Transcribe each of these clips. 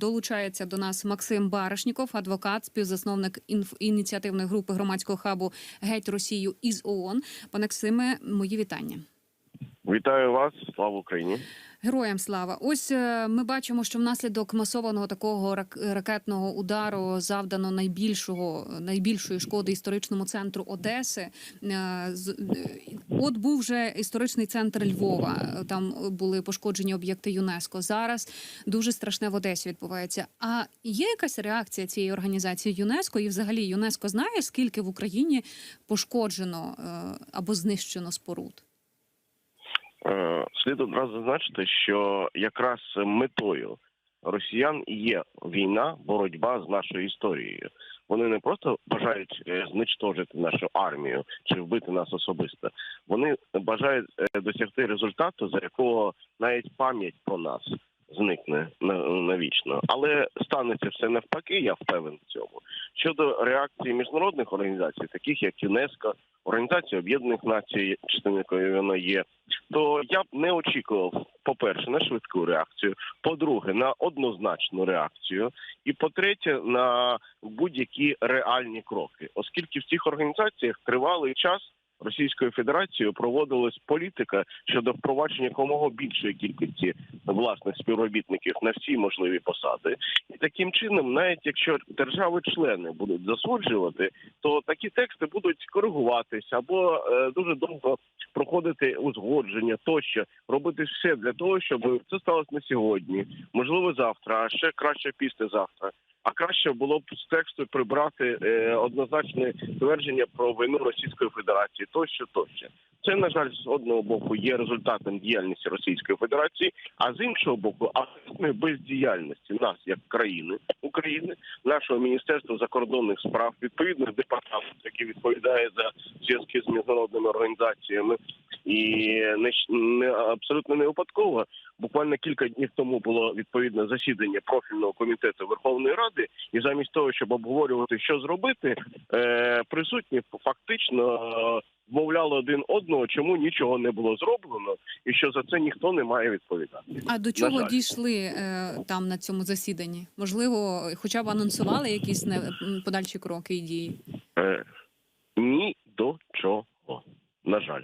Долучається до нас Максим Баришніков, адвокат, співзасновник інф... ініціативної групи громадського хабу Геть Росію із ООН. Пане Максиме, мої вітання. Вітаю вас, слава Україні. Героям слава! Ось е, ми бачимо, що внаслідок масованого такого рак- ракетного удару завдано найбільшого найбільшої шкоди історичному центру Одеси. От був вже історичний центр Львова. Там були пошкоджені об'єкти ЮНЕСКО. Зараз дуже страшне в Одесі відбувається. А є якась реакція цієї організації ЮНЕСКО? І взагалі ЮНЕСКО знає, скільки в Україні пошкоджено е, або знищено споруд? Е, Слід одразу зазначити, що якраз метою росіян є війна, боротьба з нашою історією. Вони не просто бажають зничтожити знищити нашу армію чи вбити нас особисто. Вони бажають е, досягти результату, за якого навіть пам'ять про нас зникне на- навічно. Але станеться все навпаки, я впевнений в цьому. Щодо реакції міжнародних організацій, таких як ЮНЕСКО, Організація Об'єднаних Націй, частиною якої вона є, то я б не очікував, по-перше, на швидку реакцію, по-друге, на однозначну реакцію, і по-третє, на будь-які реальні кроки, оскільки в цих організаціях тривалий час. Російською Федерацією проводилась політика щодо впровадження якомога більшої кількості власних співробітників на всі можливі посади, і таким чином, навіть якщо держави-члени будуть засуджувати, то такі тексти будуть коригуватися або е, дуже довго проходити узгодження тощо, робити все для того, щоб це сталося не сьогодні, можливо, завтра, а ще краще післязавтра. А краще було б з тексту прибрати е, однозначне твердження про вину Російської Федерації, тощо, тощо. Це на жаль з одного боку є результатом діяльності Російської Федерації, а з іншого боку, абсолютної бездіяльності нас як країни України, нашого міністерства закордонних справ, відповідних департаментів, який відповідає за зв'язки з міжнародними організаціями, і не, не абсолютно не випадково. Буквально кілька днів тому було відповідне засідання профільного комітету Верховної Ради, і замість того, щоб обговорювати, що зробити, е, присутні фактично е, вмовляли один одного, чому нічого не було зроблено, і що за це ніхто не має відповідати. А до чого дійшли е, там на цьому засіданні? Можливо, хоча б анонсували якісь не, подальші кроки і дії? Е, ні до чого. На жаль,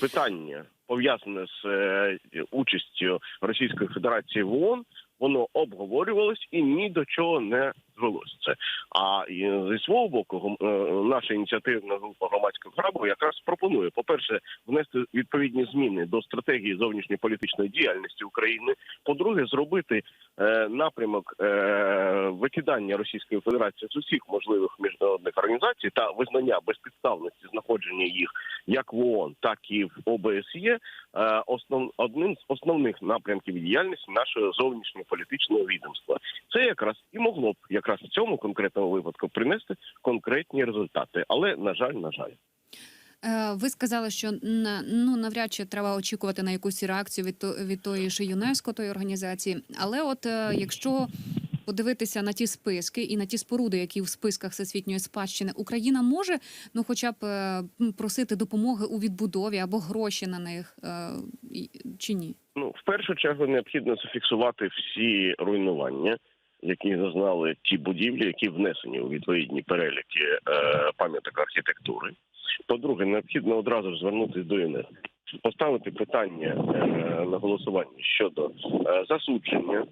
питання пов'язане з е, участю Російської Федерації в ООН, воно обговорювалось і ні до чого не звелося це. А зі свого боку, е, наша ініціативна група громадського храбу якраз пропонує, по-перше, внести відповідні зміни до стратегії зовнішньополітичної діяльності України. По-друге, зробити е, напрямок е, викидання Російської Федерації з усіх можливих міжнародних організацій та визнання безпідставності знаходження їх як в ООН, так і в ОБСЄ е, основ одним з основних напрямків діяльності нашого зовнішньополітичного відомства. Це якраз і могло б якраз в цьому конкретному випадку принести конкретні результати. Але на жаль, на жаль. Е, ви сказали, що ну навряд чи треба очікувати на якусь реакцію від, то- від тої ж ЮНЕСКО, тої організації. Але от е, якщо подивитися на ті списки і на ті споруди, які в списках всесвітньої спадщини, Україна може ну, хоча б е, просити допомоги у відбудові або гроші на них чи ні? Ну, в першу чергу необхідно зафіксувати всі руйнування, які зазнали ті будівлі, які внесені у відповідні переліки е, пам'яток архітектури. По-друге, необхідно одразу ж звернутися до ЮНЕСКО, поставити питання е, на голосування щодо е, засудження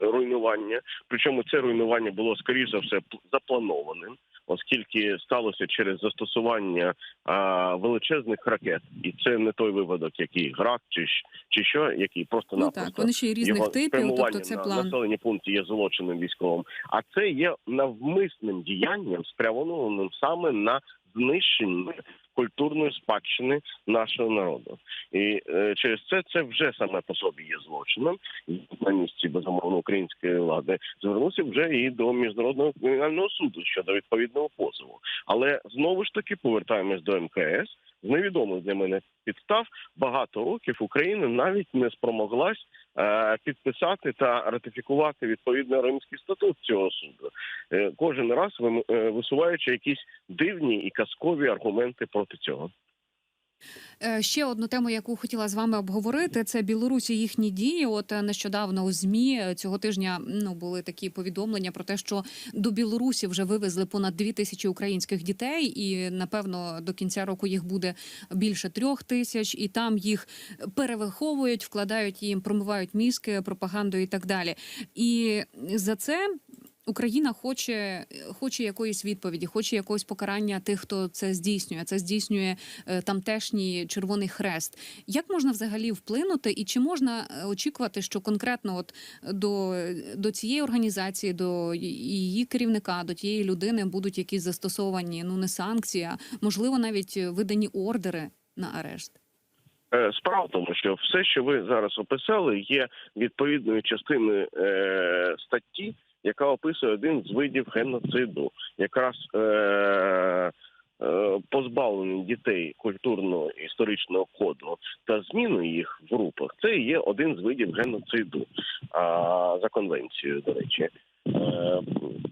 руйнування. Причому це руйнування було скоріш за все запланованим, оскільки сталося через застосування а, величезних ракет, і це не той випадок, який град чи, чи що, який просто Ну так, вони ще й різних його типів, тобто це на план. населені пункти є злочином військовим. А це є навмисним діянням, спрямованим саме на знищення культурної спадщини нашого народу. І е, через це це вже саме по собі є злочином. І на місці безумовно української влади звернувся вже і до міжнародного кримінального суду щодо відповідного позову. Але знову ж таки повертаємось до МКС. З невідомих для мене підстав багато років Україна навіть не спромоглась е, підписати та ратифікувати відповідний Римський статут цього суду, е, кожен раз е, висуваючи якісь дивні і казкові аргументи проти цього. Е, Ще одну тему, яку хотіла з вами обговорити, це Білорусі їхні дії. От е, нещодавно у змі е, цього тижня ну були такі повідомлення про те, що до Білорусі вже вивезли понад дві тисячі українських дітей, і напевно до кінця року їх буде більше трьох тисяч, і там їх перевиховують, вкладають їм, промивають мізки пропагандою і так далі. І за це Україна хоче, хоче якоїсь відповіді, хоче якогось покарання тих, хто це здійснює. Це здійснює е, тамтешній Червоний Хрест. Як можна взагалі вплинути, і чи можна е, очікувати, що конкретно от до, до цієї організації, до її керівника, до тієї людини будуть якісь застосовані ну не санкції, а можливо навіть видані ордери на арешт? Е, Справа в тому, що все, що ви зараз описали, є відповідною частиною е, статті, яка описує один з видів геноциду, якраз е, е, позбавлення дітей культурного історичного коду та зміну їх в групах. Це є один з видів геноциду а, за конвенцією, до речі. Е,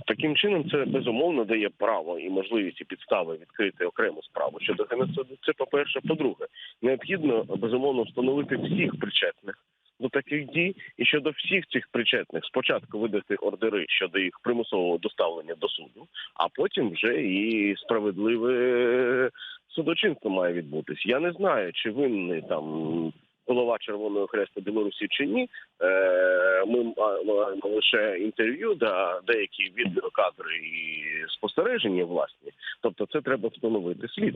Таким чином, це безумовно дає право і можливість і підстави відкрити окрему справу щодо геноциду. Це по перше. По-друге, необхідно безумовно встановити всіх причетних до таких дій, і щодо всіх цих причетних спочатку видати ордери щодо їх примусового доставлення до суду, а потім вже і справедливе судочинство має відбутись. Я не знаю, чи винний там. Голова Червоного Хреста Білорусі чи ні, Е, ми маємо лише інтерв'ю, да деякі відеокадри і спостереження власні. Тобто, це треба встановити слід.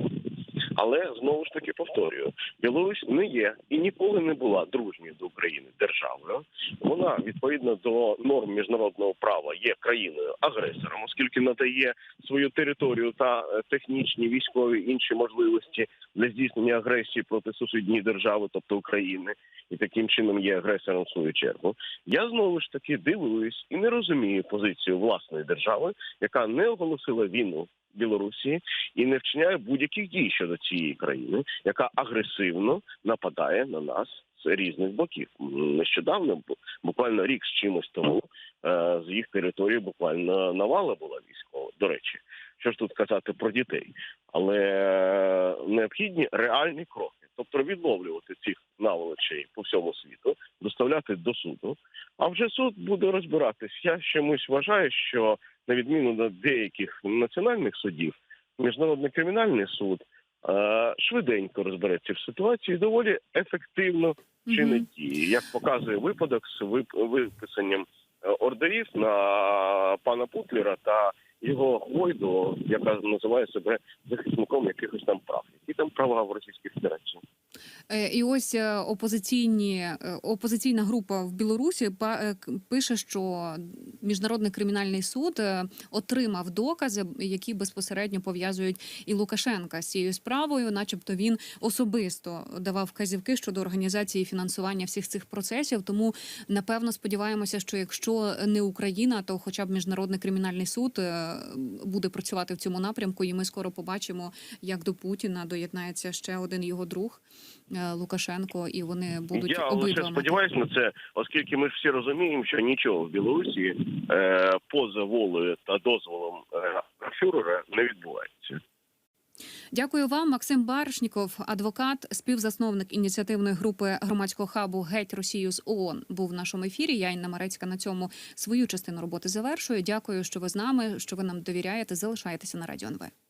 Але знову ж таки повторюю, Білорусь не є і ніколи не була дружньою до України державою. Вона відповідно до норм міжнародного права є країною агресором, оскільки надає свою територію та е, технічні військові інші можливості для здійснення агресії проти сусідньої держави, тобто України, і таким чином є агресором в свою чергу. Я знову ж таки дивуюсь і не розумію позицію власної держави, яка не оголосила війну Білорусі і не вчиняє будь-яких дій щодо цієї країни, яка агресивно нападає на нас з різних боків. Нещодавно, бу- буквально рік з чимось тому, е, з їх території буквально навала була військова. До речі, що ж тут казати про дітей, але е, необхідні реальні кроки. Тобто відловлювати цих наволочей по всьому світу, доставляти до суду. А вже суд буде розбиратись. Я чомусь вважаю, що на відміну від деяких національних судів, міжнародний кримінальний суд е, швиденько розбереться в ситуації, доволі ефективно чинить дії, як показує випадок з вип- виписанням е, ордерів на пана Путлера та його Хвойду, яка називає себе захисником якихось там прав. Які там права в Російській Федерації? Е, І ось е, опозиційні е, опозиційна група в Білорусі пише, що міжнародний кримінальний суд отримав докази, які безпосередньо пов'язують і Лукашенка з цією справою, начебто він особисто давав вказівки щодо організації фінансування всіх цих процесів. Тому напевно сподіваємося, що якщо не Україна, то хоча б міжнародний кримінальний суд буде працювати в цьому напрямку, і ми скоро побачимо, як до Путіна доєднається ще один його друг Лукашенко, і вони будуть Я лише сподіваюся на це, оскільки ми ж всі розуміємо, що нічого в Білорусі е, поза волею та дозволом е, фюрера не відбувається. Дякую вам, Максим Баршніков, адвокат, співзасновник ініціативної групи громадського хабу Геть Росію з ООН був в нашому ефірі. Я Інна Марецька на цьому свою частину роботи завершую. Дякую, що ви з нами, що ви нам довіряєте. Залишайтеся на радіо НВ.